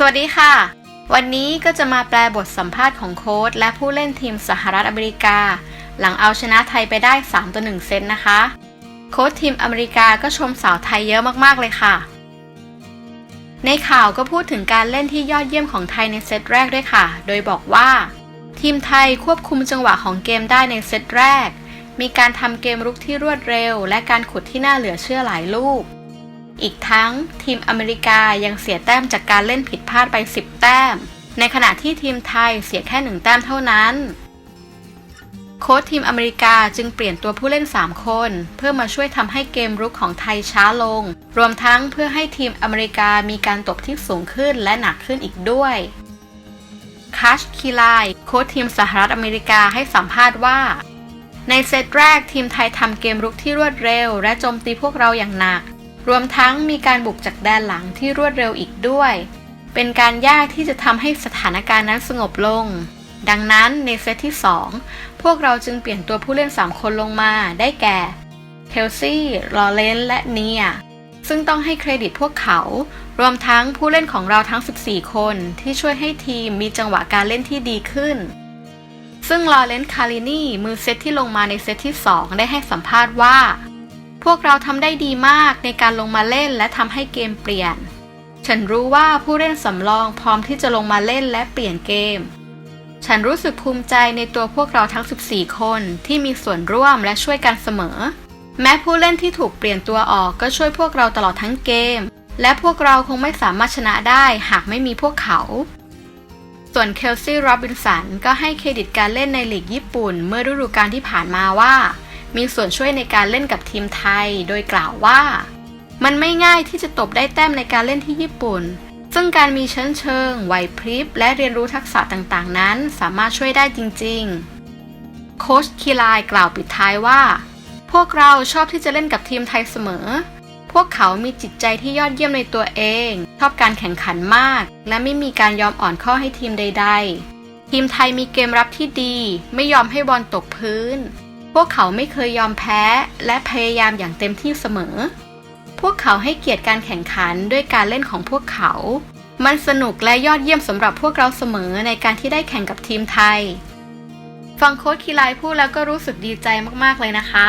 สวัสดีค่ะ วันนี้ก็จะมาแปลบทสัมภาษณ์ของโค้ชและผู้เล่นทีมสหรัฐอเมริกา หลังเอาชนะไทยไปได้ 3 ต่อ 1 เซตนะคะ โค้ชทีมอเมริกาก็ชมสาวไทยเยอะมากๆเลยค่ะ ในข่าวก็พูดถึงการเล่นที่ยอดเยี่ยมของไทยในเซตแรกด้วยค่ะ โดยบอกว่า ทีมไทยควบคุมจังหวะของเกมได้ในเซตแรก มีการทำเกมรุกที่รวดเร็ว และการขุดที่น่าเหลือเชื่อหลายลูก อีกทั้งทีมอเมริกายังเสียแต้มจากการเล่นผิดพลาดไป 10 แต้ม ในขณะที่ทีมไทยเสียแค่ 1 แต้มเท่านั้น โค้ชทีมอเมริกาจึงเปลี่ยนตัวผู้เล่น 3 คน เพื่อมาช่วยทำให้เกมรุกของไทยช้าลง รวมทั้งเพื่อให้ทีมอเมริกามีการตบที่สูงขึ้นและหนักขึ้นอีกด้วยคัชคีไลโค้ชทีมสหรัฐอเมริกาให้สัมภาษณ์ว่าในเซตแรกทีมไทยทำเกมรุกที่รวดเร็ว และโจมตีพวกเราอย่างหนัก รวมทั้งมีการบุกจากแดนหลังที่รวดเร็วอีกด้วย เป็นการยากที่จะทำให้สถานการณ์นั้นสงบลง ดังนั้นในเซตที่ 2 พวกเราจึงเปลี่ยนตัวผู้เล่น 3 คนลงมาได้แก่เทลซี่ลอเรนและเนียซึ่งต้องให้เครดิตพวกเขา รวมทั้งผู้เล่นของเราทั้ง 14 คนที่ช่วยให้ทีมมีจังหวะการเล่นที่ดีขึ้น ซึ่งลอเรนคารินีมือเซตที่ลงมาในเซตที่ 2 ได้ให้สัมภาษณ์ว่า พวกเราทำได้ดีมากในการลงมาเล่นและทำให้เกมเปลี่ยน ฉันรู้ว่าผู้เล่นสำรองพร้อมที่จะลงมาเล่นและเปลี่ยนเกม ฉันรู้สึกภูมิใจในตัวพวกเราทั้ง 14 คนที่มีส่วนร่วมและช่วยกันเสมอ แม้ผู้เล่นที่ถูกเปลี่ยนตัวออกก็ช่วยพวกเราตลอดทั้งเกม และพวกเราคงไม่สามารถชนะได้หากไม่มีพวกเขา ส่วนเคลซี่โรบินสันก็ให้เครดิตการเล่นในลีกญี่ปุ่น เมื่อฤดูกาลที่ผ่านมาว่า มีส่วนช่วยในการเล่นกับทีมไทย โดยกล่าวว่า มันไม่ง่ายที่จะตบได้แต้มในการเล่นที่ญี่ปุ่น ซึ่งการมีเชั้นเชิงไหวพริบ และเรียนรู้ทักษะต่างๆ นั้นสามารถช่วยได้จริง ๆ โค้ชคีไลกล่าวปิดท้ายว่า พวกเราชอบที่จะเล่นกับทีมไทยเสมอ พวกเขามีจิตใจที่ยอดเยี่ยมในตัวเอง ชอบการแข่งขันมาก และไม่มีการยอมอ่อนข้อให้ทีมใด ๆ ทีมไทยมีเกมรับที่ดี ไม่ยอมให้บอลตกพื้น พวกเขาไม่เคยยอมแพ้และพยายามอย่างเต็มที่เสมอ พวกเขาให้เกียรติการแข่งขันด้วยการเล่นของพวกเขา มันสนุกและยอดเยี่ยมสำหรับพวกเราเสมอในการที่ได้แข่งกับทีมไทย ฟังโค้ชคีไลพูดแล้วก็รู้สึกดีใจมากๆเลยนะคะ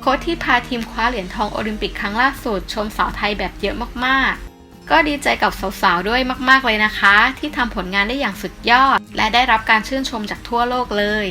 โค้ชที่พาทีมคว้าเหรียญทองโอลิมปิกครั้งล่าสุดชมสาวไทยแบบเยอะมากๆก็ดีใจกับสาวๆ ด้วยมาก ๆ เลยนะคะ ที่ทำผลงานได้อย่างสุดยอด และได้รับการชื่นชมจากทั่วโลกเลย